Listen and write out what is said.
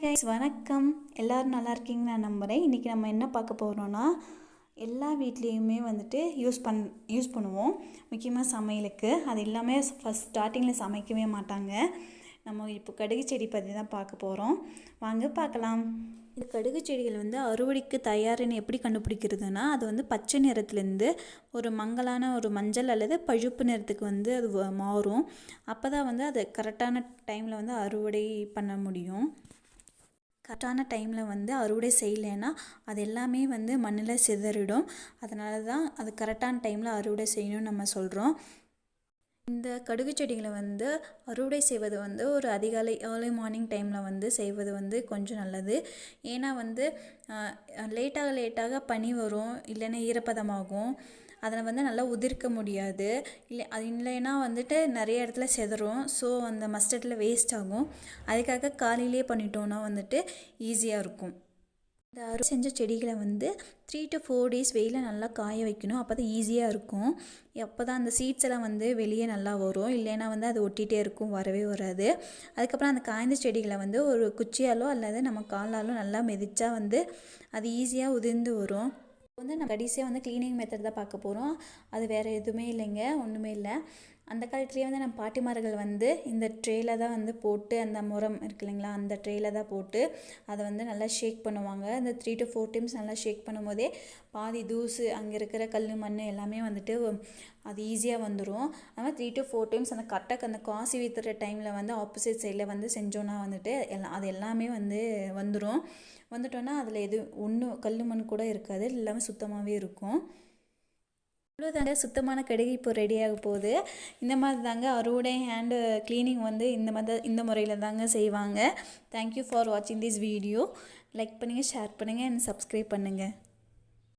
Guys வணக்கம். எல்லோரும் நல்லா இருக்கீங்கன்னு நான் நம்புகிறேன் இன்றைக்கி நம்ம என்ன பார்க்க போகிறோன்னா எல்லா வீட்லேயுமே வந்துட்டு யூஸ் பண் யூஸ் பண்ணுவோம். முக்கியமாக சமையலுக்கு. அது எல்லாமே ஃபஸ்ட் ஸ்டார்டிங்கில் சமைக்கவே மாட்டாங்க. நம்ம இப்போ கடுகு செடி பற்றி தான் பார்க்க போகிறோம் வாங்க பார்க்கலாம். இந்த கடுகு செடிகள் வந்து அறுவடைக்கு தயார்னு எப்படி கண்டுபிடிக்கிறதுனா அது வந்து பச்சை நிறத்துலேருந்து ஒரு மங்கலான ஒரு மஞ்சள் அல்லது பழுப்பு நிறத்துக்கு வந்து அது வ- மாறும். அப்போ தான் வந்து அது கரெக்டான டைமில் வந்து அறுவடை பண்ண முடியும். கரெக்டான டைமில் வந்து அறுவடை செய்யலைன்னா அது எல்லாமே வந்து மண்ணில் சிதறிடும். அதனால தான் அது கரெக்டான டைமில் அறுவடை செய்யணும்னு நம்ம சொல்கிறோம் இந்த கடுகு செடிகளை வந்து அறுவடை செய்வது வந்து ஒரு அதிகாலை ஏர்லி மார்னிங் டைமில் வந்து செய்வது வந்து கொஞ்சம் நல்லது. ஏன்னா வந்து லேட்டாக லேட்டாக பனி வரும் இல்லைன்னா ஈரப்பதமாகும். அதில் வந்து நல்லா உதிர்க்க முடியாது. இல்லை அது இல்லைன்னா வந்துட்டு நிறைய இடத்துல செதறும். ஸோ அந்த மஸ்டர்டில் வேஸ்ட் ஆகும். அதுக்காக காலையிலே பண்ணிட்டோன்னா வந்துட்டு ஈஸியாக இருக்கும். செஞ்ச செடிகளை வந்து த்ரீ டு ஃபோர் டேஸ் வெயிலில் நல்லா காய வைக்கணும். அப்போ தான் ஈஸியாக இருக்கும். அப்போ தான் அந்த சீட்ஸ் எல்லாம் வந்து வெளியே நல்லா வரும். இல்லைன்னா வந்து அது ஒட்டிகிட்டே இருக்கும் வரவே வராது. அதுக்கப்புறம் அந்த காய்ந்த செடிகளை வந்து ஒரு குச்சியாலோ அல்லது நம்ம காலாலோ நல்லா மெதிச்சா வந்து அது ஈஸியாக உதிர்ந்து வரும். வந்து நம்ம கடைசியாக வந்து க்ளீனிங் மெத்தட் தான் பார்க்க போகிறோம் அது வேறு எதுவுமே இல்லைங்க ஒன்றுமே இல்லை. அந்த காலத்துலேயே வந்து நம்ம பாட்டிமார்கள் வந்து இந்த ட்ரேயில் தான் வந்து போட்டு அந்த முறம் இருக்கு இல்லைங்களா அந்த ட்ரேயில் தான் போட்டு அதை வந்து நல்லா ஷேக் பண்ணுவாங்க. அந்த த்ரீ டு ஃபோர் டைம்ஸ் நல்லா ஷேக் பண்ணும்போதே பாதி தூசு அங்கே இருக்கிற கல் மண் எல்லாமே வந்துட்டு அது ஈஸியாக வந்துடும் அதனால் த்ரீ டு ஃபோர் டைம்ஸ் அந்த கரெக்டாக அந்த காசி வித்துற டைமில் வந்து ஆப்போசிட் சைடில் வந்து செஞ்சோன்னா வந்துட்டு எல்லாம் அது எல்லாமே வந்து வந்துடும் வந்துட்டோன்னா அதில் எது ஒன்றும் கல் மண் கூட இருக்காது. எல்லாமே சுத்தமாகவே இருக்கும். அவ்வளோதாங்க சுத்தமான கடுகு இப்போ ரெடியாக போகுது. இந்த மாதிரி தாங்க அறுவடை ஹேண்டு க்ளீனிங் வந்து இந்த மாதிரி இந்த முறையில் தாங்க செய்வாங்க. தேங்க்யூ ஃபார் வாட்சிங் திஸ் வீடியோ லைக் பண்ணுங்கள் ஷேர் பண்ணுங்கள் அண்ட் சப்ஸ்கிரைப் பண்ணுங்கள்